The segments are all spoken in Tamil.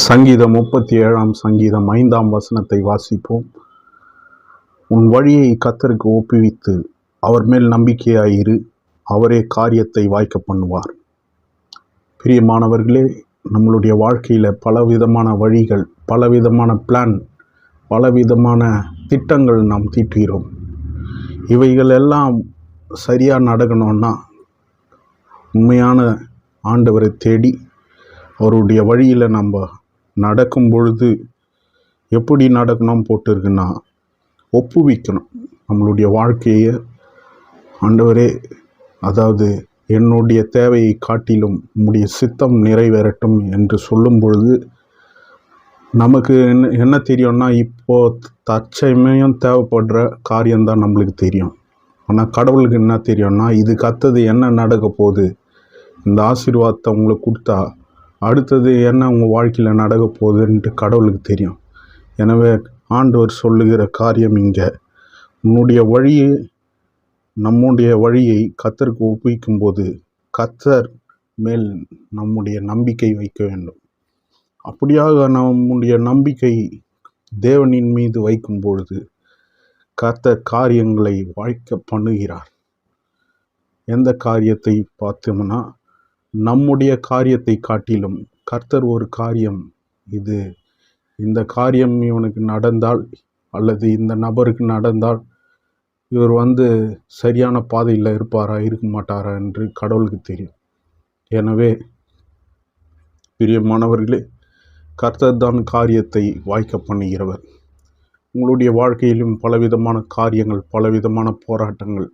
சங்கீதம் முப்பத்தி ஏழாம் சங்கீதம் ஐந்தாம் வசனத்தை வாசிப்போம். உன் வழியை கத்தருக்கு ஒப்புவித்து அவர் மேல் நம்பிக்கையாயிரு அவரே காரியத்தை வாய்க்க பண்ணுவார். பிரியமானவர்களே நம்மளுடைய வாழ்க்கையில் பலவிதமான வழிகள் பலவிதமான பிளான் பலவிதமான திட்டங்கள் நாம் தீட்டுகிறோம். இவைகள் எல்லாம் சரியாக நடக்கணும்னா உண்மையான ஆண்டவரை தேடி அவருடைய வழியில் நம்ம நடக்கும் பொழுது எப்படி நடக்கணும் போட்டிருக்குன்னா ஒப்புவிக்கணும். நம்மளுடைய வாழ்க்கையை ஆண்டவரே அதாவது என்னுடைய தேவையை காட்டிலும் உம்முடைய சித்தம் நிறைவேறட்டும் என்று சொல்லும் பொழுது நமக்கு என்ன என்ன தெரியும்னா இப்போ தற்சமயம் தேவைப்படுற காரியம்தான் நம்மளுக்கு தெரியும். ஆனால் கடவுளுக்கு என்ன தெரியும்னா இது கத்தது என்ன நடக்க போகுது? இந்த ஆசீர்வாதத்தை உங்களுக்கு கொடுத்தா அடுத்தது என்ன உங்கள் வாழ்க்கையில் நடக்க போகுதுன்ட்டு கடவுளுக்கு தெரியும். எனவே ஆண்டவர் சொல்லுகிற காரியம் இங்கே. உன்னுடைய வழியை நம்முடைய வழியை கத்தருக்கு ஒப்புவிக்கும்போது கத்தர் மேல் நம்முடைய நம்பிக்கை வைக்க வேண்டும். அப்படியாக நம்முடைய நம்பிக்கை தேவனின் மீது வைக்கும் பொழுது கத்தர் காரியங்களை வாய்க்க பண்ணுகிறார். எந்த காரியத்தை பார்த்தோம்னா நம்முடைய காரியத்தை காட்டிலும் கர்த்தர் ஒரு காரியம் இது. இந்த காரியம் இவனுக்கு நடந்தால் அல்லது இந்த நபருக்கு நடந்தால் இவர் வந்து சரியான பாதையில் இருப்பாரா இருக்க மாட்டாரா என்று கடவுளுக்கு தெரியும். எனவே பிரியமானவர்களே கர்த்தர் தான் காரியத்தை வாய்க்க பண்ணுகிறவர். உங்களுடைய வாழ்க்கையிலும் பலவிதமான காரியங்கள் பலவிதமான போராட்டங்கள்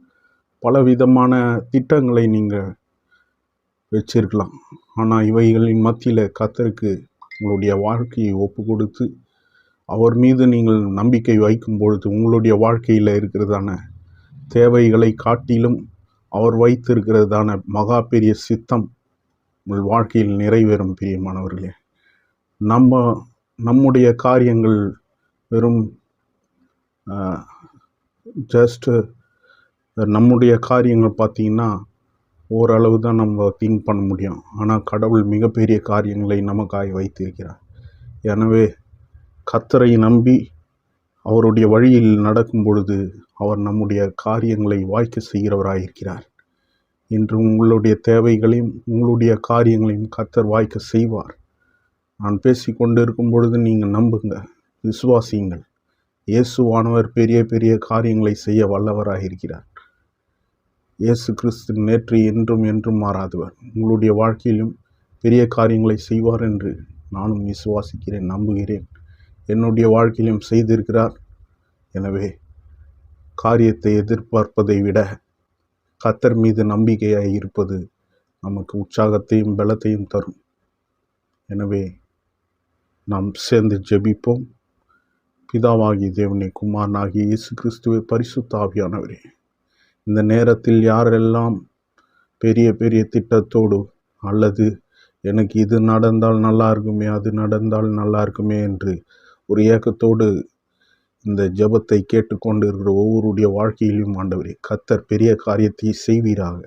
பலவிதமான திட்டங்களை நீங்கள் வச்சிருக்கலாம். ஆனால் இவைகளின் மத்தியில் கத்தருக்கு உங்களுடைய வாழ்க்கையை ஒப்பு கொடுத்து அவர் மீது நீங்கள் நம்பிக்கை வைக்கும் பொழுது உங்களுடைய வாழ்க்கையில் இருக்கிறதான தேவைகளை காட்டிலும் அவர் வைத்திருக்கிறதான மகா பெரிய சித்தம் உங்கள் வாழ்க்கையில் நிறைவேறும் பிரியமானவர்களே. நம்ம நம்முடைய காரியங்கள் வெறும் ஜஸ்ட்டு நம்முடைய காரியங்கள் பார்த்திங்கன்னா ஓரளவு தான் நம்ம திங்க் பண்ண முடியும். ஆனால் கடவுள் மிகப்பெரிய காரியங்களை நமக்காய் வைத்திருக்கிறார். எனவே கத்தரை நம்பி அவருடைய வழியில் நடக்கும் பொழுது அவர் நம்முடைய காரியங்களை வாய்க்க செய்கிறவராக இருக்கிறார். இன்று உங்களுடைய தேவைகளையும் உங்களுடைய காரியங்களையும் கத்தர் வாய்க்க செய்வார். நான் பேசி கொண்டு இருக்கும் பொழுது நீங்கள் நம்புங்க விசுவாசியுங்கள். இயேசுவானவர் பெரிய பெரிய காரியங்களை செய்ய வல்லவராக இருக்கிறார். இயேசு கிறிஸ்து நேற்று என்றும் என்றும் மாறாதவர். உங்களுடைய வாழ்க்கையிலும் பெரிய காரியங்களை செய்வார் என்று நானும் விசுவாசிக்கிறேன் நம்புகிறேன். என்னுடைய வாழ்க்கையிலும் செய்திருக்கிறார். எனவே காரியத்தை எதிர்பார்ப்பதை விட கத்தர் மீது நம்பிக்கையாக இருப்பது நமக்கு உற்சாகத்தையும் பலத்தையும் தரும். எனவே நாம் சேர்ந்து ஜெபிப்போம். பிதாவாகி தேவனே குமாரனாகி இயேசு கிறிஸ்துவை பரிசுத்தாவியானவரே இந்த நேரத்தில் யாரெல்லாம் பெரிய பெரிய திட்டத்தோடு அல்லது எனக்கு இது நடந்தால் நல்லா இருக்குமே அது நடந்தால் நல்லா இருக்குமே என்று ஒரு ஏக்கத்தோடு இந்த ஜெபத்தை கேட்டுக்கொண்டு இருக்கிற ஒவ்வொருடைய வாழ்க்கையிலும் ஆண்டவரே கத்தர் பெரிய காரியத்தை செய்வீராக.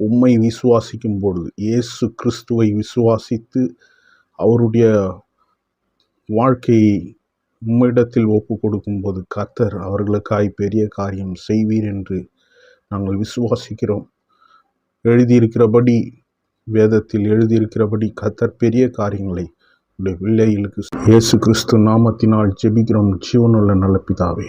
உம்மை விசுவாசிக்கும் பொழுது இயேசு கிறிஸ்துவை விசுவாசித்து அவருடைய வாழ்க்கையை உம்மிடத்தில் ஒப்பு கொடுக்கும்போது கத்தர் அவர்களுக்காய் பெரிய காரியம் செய்வீர் என்று நாங்கள் விசுவாசிக்கிறோம். எழுதியிருக்கிறபடி வேதத்தில் எழுதியிருக்கிறபடி கத்தர் பெரிய காரியங்களை உடைய பிள்ளைகளுக்கு இயேசு கிறிஸ்து நாமத்தினால் ஜெபிக்கிறோம். ஜீவனுள்ள நல்ல பிதாவே